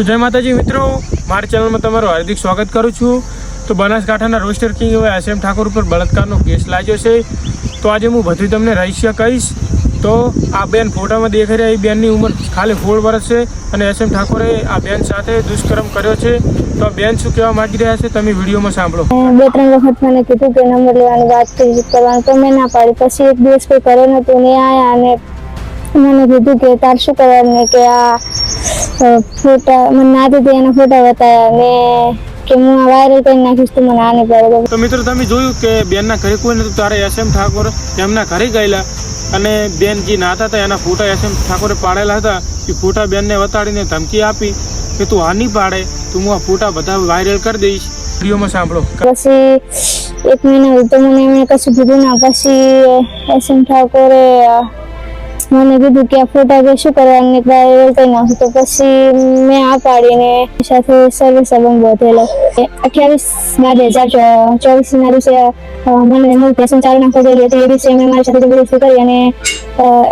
તો જય માતાજી મિત્રો, મારી ચેનલમાં તમારું હાર્દિક સ્વાગત કરું છું. તો બનાસકાંઠાના રોસ્ટર કિંગ હવે એસ એમ ઠાકોર ઉપર બળાત્કારનો કેસ લાગ્યો છે. તો આજે હું બધું તમને રહસ્ય કહીશ. તો આ બેન ફોટામાં દેખાઈ રહ્યા એ બેનની ઉંમર ખાલી સોળ વર્ષ છે અને એસ એમ ઠાકોરે આ બેન સાથે દુષ્કર્મ કર્યો છે. તો આ બેન શું કહેવા માંગી રહ્યા છે, તમે વિડીયોમાં સાંભળો. બે ત્રણ વખત મને કીધું કે નંબર લેવાની વાત કરી કરવાનું તો મેં ના પાડી. પછી એક દિવસ કોઈ કરે નહોતું ને આયા અને મને કીધું કે તાર શું કરવાનું કે આ ફોટા મને ના દીધી એના ફોટા બતાવ્યા. ને કે હું આ વાયરલ કરી નાખીશ તો મને આને પડે. તો મિત્રો તમે જોયું કે બેનના ઘરે કોઈ નતું? તારે એસ એમ ઠાકોર એમના ઘરે ગયેલા અને બેન જે નાતા હતા એના ફોટા એસ એમ ઠાકોરે પાડેલા હતા એ ફોટા બેનને વતાડીને ધમકી આપી કે તું આ નહીં પાડે તું હું આ ફોટા બધા વાયરલ કરી દઈશ. વિડીયોમાં સાંભળો. પછી એક મહિના તો મને એમણે કશું કીધું ના. પછી એસ એમ ઠાકોરે મને કીધું કે આ ફોટા શું કરવાનું? વાયરલ કરી નાખું તો પછી મેં આ પાડીને સાથે સર્વે સંબંધ વધેલો અઠ્યાવીસ બાર બે હજાર ચોવીસ ના દિવસે મને હું પેશન ચાલુ નાખવા કરેલી હતી. એ દિવસે મેં મારી સાથે જબરદસ્તી કરી અને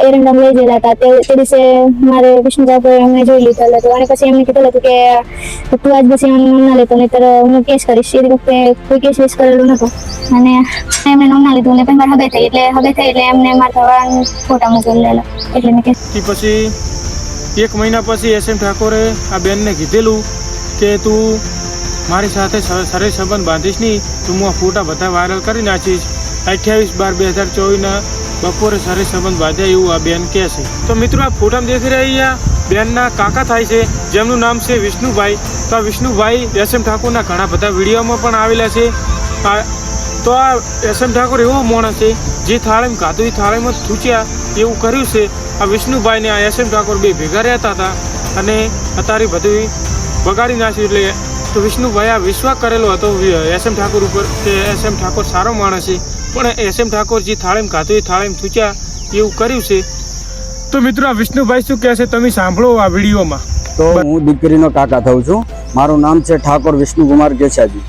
એરંડમ લઈ ગયેલા હતા. તે દિવસે મારે વિષ્ણુ પર એમને જોઈ લીધેલ હતું. અને પછી એમને કીધેલું હતું કે, તું આજ પછી નામ ના લેતો નહીતર હું કેસ કરીશ. એ વખતે કોઈ કેસ વેસ કરેલો નતો અને એમને નામ લીધું. ને પણ મારે થઈ. એટલે હબે થઈ એટલે એમને મારા થવાના ફોટા મૂકી લેલા એટલે મેં કે પછી એક મહિના પછી એસ એમ ઠાકોરે આ બેનને કીધેલું કે તું મારી સાથે સ- સરસ સંબંધ બાંધીશ નહીં. તું હું આ ફોટા બધા વાયરલ કરી નાખીશ. અઠ્યાવીસ બાર બે હજાર ચોવીસના બપોરે સરસ સંબંધ બાંધ્યા એવું આ બેન કહે છે. તો મિત્રો, આ ફોટામાં દેખી રહ્યા બેનના કાકા થાય છે, જેમનું નામ છે વિષ્ણુભાઈ. તો આ વિષ્ણુભાઈ એસ એમ ઠાકોરના ઘણા બધા વિડીયોમાં પણ આવેલા છે. તો આ એસ એમ ઠાકોર એવો માણસ છે, જે થાળીમાં ગાધું એ થાળીમાં જ થૂચ્યા એવું કર્યું છે. આ વિષ્ણુભાઈને આ એસએમ ઠાકોર બે ભેગા રહેતા હતા અને અત્યારે બધું બગાડી નાખ્યું એટલે તો વિષ્ણુભાઈ આ વિશ્વાસ કરેલો હતો એસએમ ઠાકોર ઉપર કે એસએમ ઠાકોર સારો માણસ છે. પણ એસએમ ઠાકોર જે થાળીમાં ગાધું એ થૂચ્યા એવું કર્યું છે. તો મિત્રો આ વિષ્ણુભાઈ શું કહે છે તમે સાંભળો આ વિડીયોમાં. તો હું દીકરીનો કાકા થઉં છું. મારું નામ છે ઠાકોર વિષ્ણુકુમાર કેસાજી.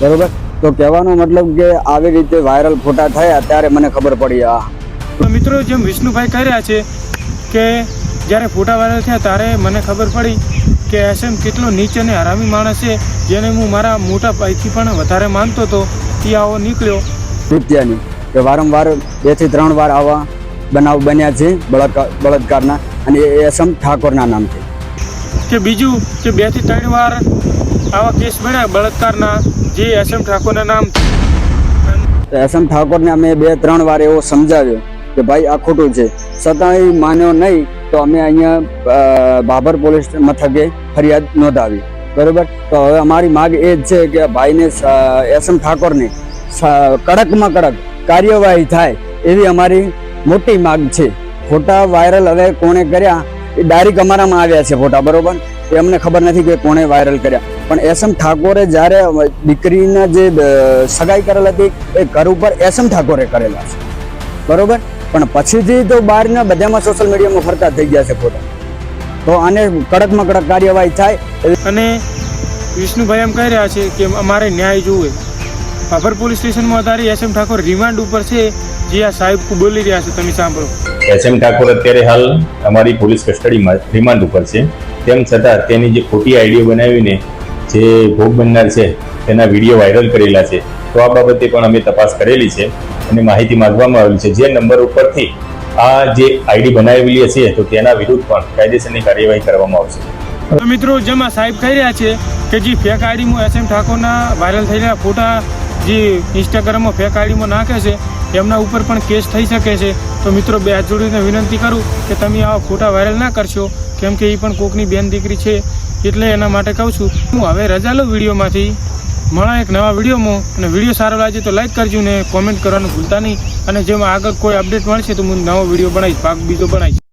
બરોબર? તો કહેવાનો મતલબ કે આવી રીતે વાયરલ ફોટા થયા ત્યારે મને ખબર પડી આ મિત્રો જેમ વિષ્ણુભાઈ કહી રહ્યા છે કે જ્યારે ફોટા વાયરલ થયા ત્યારે મને ખબર પડી કે એસએમ કેટલો નીચ અને હરામી માણસ છે જેને હું મારા મોટા ભાઈથી પણ વધારે માનતો હતો એ આવો નીકળ્યો. નૃત્યની કે વારંવાર બેથી ત્રણ વાર આવા બનાવ બન્યા છે બળાત્કાર બળાત્કારના અને એ એસમ ઠાકોરના નામથી. કે બીજું કે બેથી ત્રણ વાર આવા કેસ મળ્યા બળાત્કારના જે એસએમ ઠાકોરના નામ. એસ એમ ઠાકોરને અમે બે ત્રણ વાર એવો સમજાવ્યો કે ભાઈ આ ખોટું છે. છતાંય માન્યો નહીં તો અમે અહીંયા બાબર પોલીસ મથકે ફરિયાદ નોંધાવી. બરોબર? તો હવે અમારી માગ એ જ છે કે ભાઈને એસ એસમ ઠાકોરને કડકમાં કડક કાર્યવાહી થાય એવી અમારી મોટી માગ છે. ફોટા વાયરલ હવે કોણે કર્યા એ ડાયરેક્ટ અમારામાં આવ્યા છે ફોટા, બરોબર? એ અમને ખબર નથી કે કોણે વાયરલ કર્યા. પણ એસ એમ ઠાકોરે જ્યારે દીકરીના જે સગાઈ કરેલ હતી, એ ઘર ઉપર એસ એમ ઠાકોરે કરેલા છે. બરોબર? પણ પછીથી તો બહારના બધામાં સોશિયલ મીડિયામાં ફરતા થઈ ગયા છે ફોટા. તો આને કડકમાં કડક કાર્યવાહી થાય અને વિષ્ણુભાઈ એમ કહી રહ્યા છે કે અમારે ન્યાય જોવે. બાબર પોલીસ સ્ટેશનમાં અત્યારે એસએમ ઠાકોર રિમાન્ડ ઉપર છે. જે આ સાહેબ બોલી રહ્યા છે તમે સાંભળો. એસ એમ ઠાકોર અત્યારે હાલ અમારી પોલીસ કસ્ટડીમાં રિમાન્ડ ઉપર છે. તેમ છતાં તેની જે ખોટી આઈડિયો બનાવીને જે ભોગ બનનાર છે તેના વીડિયો વાયરલ કરેલા છે તો આ બાબતે પણ અમે તપાસ કરેલી છે અને માહિતી માંગવામાં આવેલી છે. જે નંબર ઉપરથી આ જે આઈડી બનાવેલી છે તો તેના વિરુદ્ધ પણ કાયદેસરની કાર્યવાહી કરવામાં આવશે. મિત્રો જેમાં સાહેબ કહી રહ્યા છે કે જે ફેક આઈડીમાં એસએમ ઠાકોરના વાયરલ રહ્યા ફોટા જે ઇન્સ્ટાગ્રામમાં ફેક આઈડીમાં નાખે છે એમના ઉપર પણ કેસ થઈ શકે છે. તો મિત્રો, બે હાથ જોડીને વિનંતી કરું કે તમે આવા ફોટા વાયરલ ના કરશો. કેમ કે એ પણ કોકની બેન દીકરી છે. એટલે એના માટે કહું છું, હું હવે રજા લઉં વિડીયોમાંથી. મળા એક નવા વિડીયોમાં. અને વીડિયો સારો લાગે તો લાઈક કરજો ને કોમેન્ટ કરવાનું ભૂલતા નહીં. અને જેમાં આગળ કોઈ અપડેટ મળશે તો હું નવો વીડિયો બનાવીશ, ભાગ બીજો બનાવીશ.